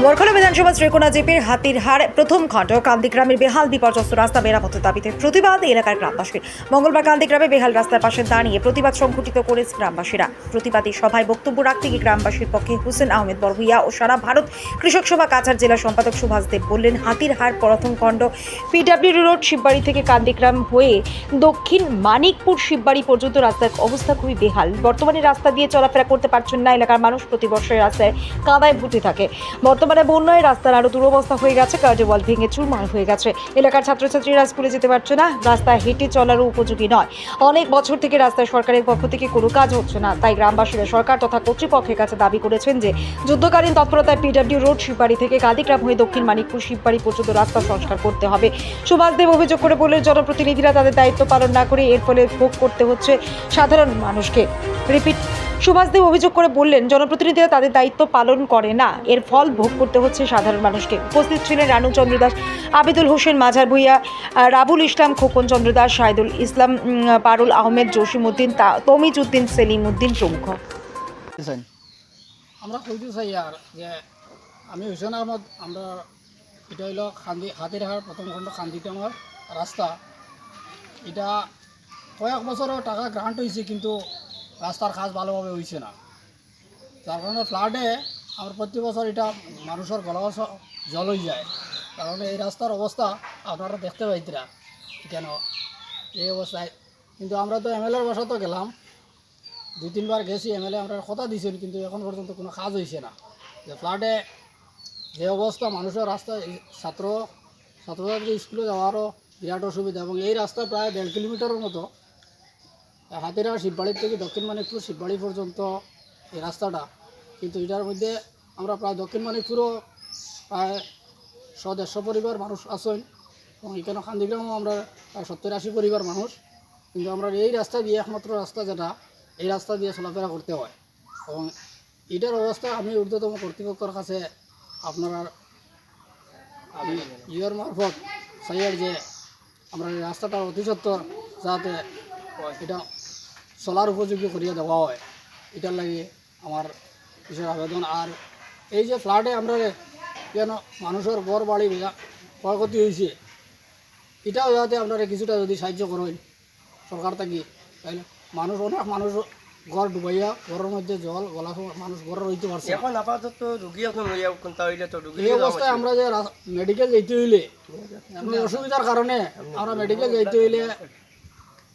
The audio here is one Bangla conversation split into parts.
বরখলা বিধানসভা শ্রীকোনা জিপির হাতির হাড় প্রথম খণ্ড কান্দিগ্রামের বেহাল বিপর্যস্ত রাস্তা মেরামতের দাবিতে প্রতিবাদ এলাকার গ্রামবাসীর। মঙ্গলবার কান্দিগ্রামে বেহাল রাস্তার পাশে দাঁড়িয়ে প্রতিবাদ সংঘটিত করে গ্রামবাসীরা। প্রতিবাদী সভায় বক্তব্য রাখতে গিয়ে গ্রামবাসীর পক্ষে হোসেন আহমেদ বরভুইয়া ও সারা ভারত কৃষক সভা কাছাড় জেলা সম্পাদক সুভাষ দেব বললেন, হাতির হাড় প্রথম খণ্ড পিডাব্লিউ রোড শিববাড়ি থেকে কান্দিগ্রাম হয়ে দক্ষিণ মানিকপুর শিববাড়ি পর্যন্ত রাস্তার অবস্থা খুবই বেহাল। বর্তমানে রাস্তা দিয়ে চলাফেরা করতে পারছেন না এলাকার মানুষ প্রতি বছর রাস্তায় কাদায় ভুটে থাকে। বর্তমানে বন্যায় রাস্তার আরও দুরবস্থা হয়ে গেছে ওয়াল ভেঙে চুরমার হয়ে গেছে। এলাকার ছাত্রছাত্রীরা স্কুলে যেতে পারছে না রাস্তা হেঁটে চলারও উপযোগী নয়। অনেক বছর থেকে রাস্তায় সরকারের পক্ষ থেকে কোনো কাজ হচ্ছে না, তাই গ্রামবাসীরা সরকার তথা কর্তৃপক্ষের কাছে দাবি করেছেন যে, যুদ্ধকালীন তৎপরতায় পিডব্লিউ রোড, শিববাড়ি থেকে গাদিগ্রাম হয়ে দক্ষিণ মানিকপুর, শিববাড়ি পর্যন্ত রাস্তা সংস্কার করতে হবে। সুভাষ দেব অভিযোগ করে বললেন, জনপ্রতিনিধিরা তাদের দায়িত্ব পালন না করে এর ফলে ভোগ করতে হচ্ছে সাধারণ মানুষকে। রিপিট। সুভাষদেব অভিযোগ করে বললেন, জনপ্রতিনিধিরা তাদের দায়িত্ব পালন করে না। এর ফল ভোগ করতে হচ্ছে সাধারণ মানুষকে। উপস্থিত ছিলেন রানু চন্দ্র দাস, আবিদুল হোসেন মাঝার ভুইয়া রাবুল ইসলাম, খোকন চন্দ্র দাস, শাহিদুল ইসলাম পারুল আহমেদ, জসিমউদ্দিন তমিজ উদ্দিন সেলিম উদ্দিন প্রমুখ আমরা কইতে চাই আর যে, আমি হুসেন আহমদ, আমরা এটা হইল খান্দি, হাতিরহাট, প্রথম খণ্ড খান্দিতে আমার রাস্তা। এটা কয়েক বছরও টাকা গ্রান্ট হয়েছে কিন্তু রাস্তার কাজ ভালোভাবে হয়েছে না। যার কারণে ফ্লাডে আমার প্রতি বছর এটা মানুষের গলাবাস জল হয়ে যায়। কারণ এই রাস্তার অবস্থা আপনারা দেখতে পাইতরা কেন? এই অবস্থায়। কিন্তু আমরা তো এমএলএর বাসা তো গেলাম। দুই, তিনবার গেছি এমএলএ আমরা কথা দিয়েছেন কিন্তু এখন পর্যন্ত কোনো কাজ হয়েছে না। যে ফ্লাডে যে অবস্থা, মানুষের রাস্তা ছাত্র, ছাত্রছাত্রী স্কুলে যাওয়ারও বিরাট অসুবিধা এবং এই রাস্তা প্রায় দেড় কিলোমিটারের মতো। হাতিরা শিববাড়ির থেকে দক্ষিণ মানিকপুর, শিববাড়ি পর্যন্ত এই রাস্তাটা। কিন্তু এটার মধ্যে আমরা প্রায় দক্ষিণ মানিকপুরও প্রায় শ দেড়শো পরিবার মানুষ আছেন এবং এখানে খান্দিগ্রামও আমরা প্রায় সত্তর আশি পরিবার মানুষ। কিন্তু আমরা এই রাস্তা দিয়ে একমাত্র রাস্তা যেটা, এই রাস্তা দিয়ে চলাফেরা করতে হয়। এবং এটার অবস্থা আমি ঊর্ধ্বতম কর্তৃপক্ষের কাছে আপনারা, আমি ইয়ের মারফত চাইয়ার যে, আমরা এই রাস্তাটা অতি সত্তর যাতে এটা চলার উপযোগী করিয়া দেওয়া হয়। এটার লাগে আমার বিশেষ আবেদন আর এই যে ফ্লাডে আমরা কেন মানুষের ঘর বাড়ি ক্ষয়ক্ষতি হয়েছে এটাও যাতে আপনারা কিছুটা যদি সাহায্য করেন সরকার থাকি। তাহলে মানুষ অনেক মানুষ ঘর ডুবাইয়া ঘরের মধ্যে জল গলা মানুষ ঘরে রইতে পারছে এখন আপাতত রুগী এখন এই অবস্থায় আমরা যে মেডিকেল যাইতে হইলে। অসুবিধার কারণে আমরা মেডিকেল যাইতে হইলে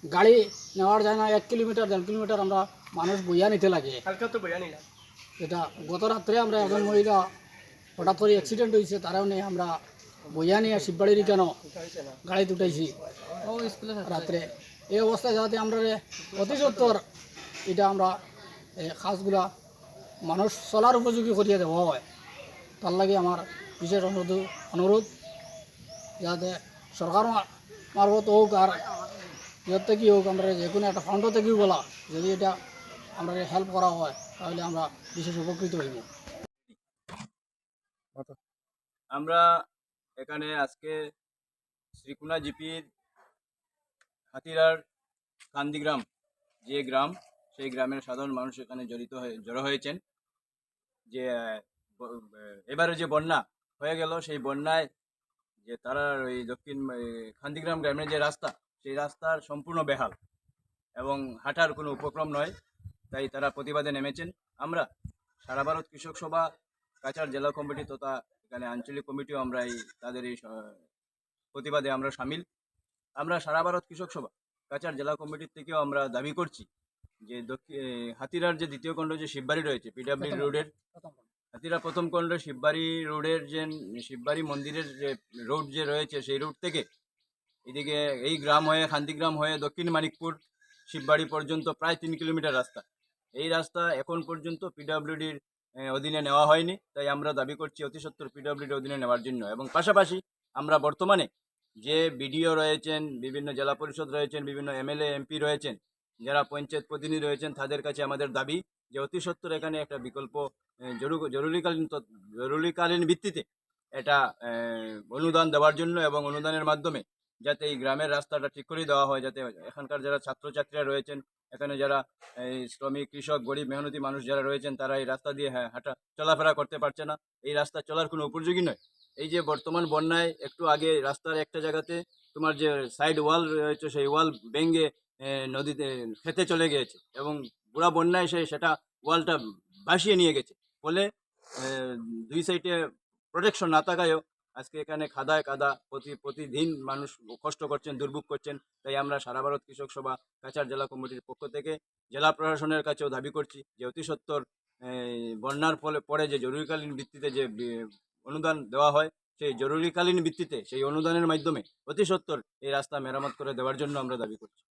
গাড়ি নেওয়ার যায় না এক কিলোমিটার দেড় কিলোমিটার আমরা মানুষ বইয়া নিতে লাগে। এটা গত রাত্রে আমরা একজন মহিলা হঠাৎ করে অ্যাক্সিডেন্ট হয়েছে তারাও নেই আমরা বইয়া নিয়ে শিববাড়ির কেন গাড়িতে উঠাইছি রাত্রে। এই অবস্থায় যাতে আমরা অতি সত্তর এটা আমরা এই কাজগুলা মানুষ চলার উপযোগী করিয়া দেওয়া হয়। তার লাগে আমার বিশেষ অনুরোধ অনুরোধ যাতে সরকার মারফত হোক আর ইয়ের থেকে হোক আমরা যে কোনো একটা ফান্ড থেকেও বলা, যদি এটা আমরা হেল্প করা হয়, তাহলে আমরা বিশেষ উপকৃত হইব। আমরা এখানে আজকে শ্রীকুনা জিপির হাতিরার কান্দিগ্রাম, যে গ্রাম, সেই গ্রামের সাধারণ মানুষ এখানে জড়িত হয়ে, জড়ো হয়েছেন। যে এবারে যে বন্যা হয়ে গেল, সেই বন্যায় যে তারা ওই দক্ষিণ খান্দিগ্রাম গ্রামের যে রাস্তা সেই রাস্তার সম্পূর্ণ বেহাল এবং হাঁটার কোনো উপক্রম নয় তাই তারা প্রতিবাদে নেমেছেন। আমরা সারা ভারত কৃষক সভা কাছাড় জেলা কমিটি তথা এখানে আঞ্চলিক কমিটিও আমরা এই তাদের এই প্রতিবাদে আমরা সামিল। আমরা সারা ভারত কৃষক সভা কাছাড় জেলা কমিটির থেকেও আমরা দাবি করছি যে দক্ষিণ হাতিরার যে দ্বিতীয় খণ্ড যে শিববাড়ি রয়েছে পিডাব্লিউ রোডের হাতিরা প্রথম খণ্ড শিববাড়ি রোডের যে শিববাড়ি মন্দিরের যে রোড যে রয়েছে সেই রোড থেকে এদিকে এই গ্রাম হয়ে শান্তিগ্রাম হয়ে দক্ষিণ মানিকপুর, শিববাড়ি পর্যন্ত প্রায় তিন কিলোমিটার রাস্তা। এই রাস্তা এখন পর্যন্ত পিডাব্লিউডির অধীনে নেওয়া হয়নি। তাই আমরা দাবি করছি অতি সত্তর পিডব্লিউডির অধীনে নেওয়ার জন্য। এবং পাশাপাশি আমরা বর্তমানে যে বিডিও রয়েছেন, বিভিন্ন জেলা পরিষদ রয়েছেন, বিভিন্ন এমএলএ, এমপি রয়েছেন, যারা পঞ্চায়েত প্রতিনিধি রয়েছেন, তাদের কাছে আমাদের দাবি যে অতি সত্তর এখানে একটা বিকল্প জরুরিকালীন জরুরিকালীন ভিত্তিতে এটা অনুদান দেওয়ার জন্য এবং অনুদানের মাধ্যমে যাতে এই গ্রামের রাস্তাটা ঠিক করে দেওয়া হয়, যাতে এখানকার যারা ছাত্রছাত্রীরা রয়েছেন, এখানে যারা এই শ্রমিক, কৃষক, গরিব, মেহনতি মানুষ যারা রয়েছেন, তারা এই রাস্তা দিয়ে হ্যাঁ হাঁটা চলাফেরা করতে পারছে না। এই রাস্তা চলার কোনো উপযোগী নয়। এই যে বর্তমান বন্যায় একটু আগে রাস্তার একটা জায়গাতে তোমার যে সাইড ওয়াল রয়েছে, সেই ওয়াল ভেঙে নদীতে খেতে চলে গিয়েছে এবং পুরা বন্যায় সে সেটা ওয়ালটা ভাসিয়ে নিয়ে গেছে। ফলে দুই সাইডে প্রোটেকশন না থাকায়ও আজকে এখানে খাদায় কাদা প্রতি প্রতিদিন মানুষ কষ্ট করছেন দুর্ভোগ করছেন তাই আমরা সারা ভারত কৃষক সভা কাছাড় জেলা কমিটির পক্ষ থেকে জেলা প্রশাসনের কাছেও দাবি করছি যে অতি সত্বর এই, বন্যার ফলে পরে যে জরুরিকালীন ভিত্তিতে যে অনুদান দেওয়া হয় সেই জরুরিকালীন ভিত্তিতে সেই অনুদানের মাধ্যমে অতি সত্বর এই রাস্তা মেরামত করে দেওয়ার জন্য আমরা দাবি করছি।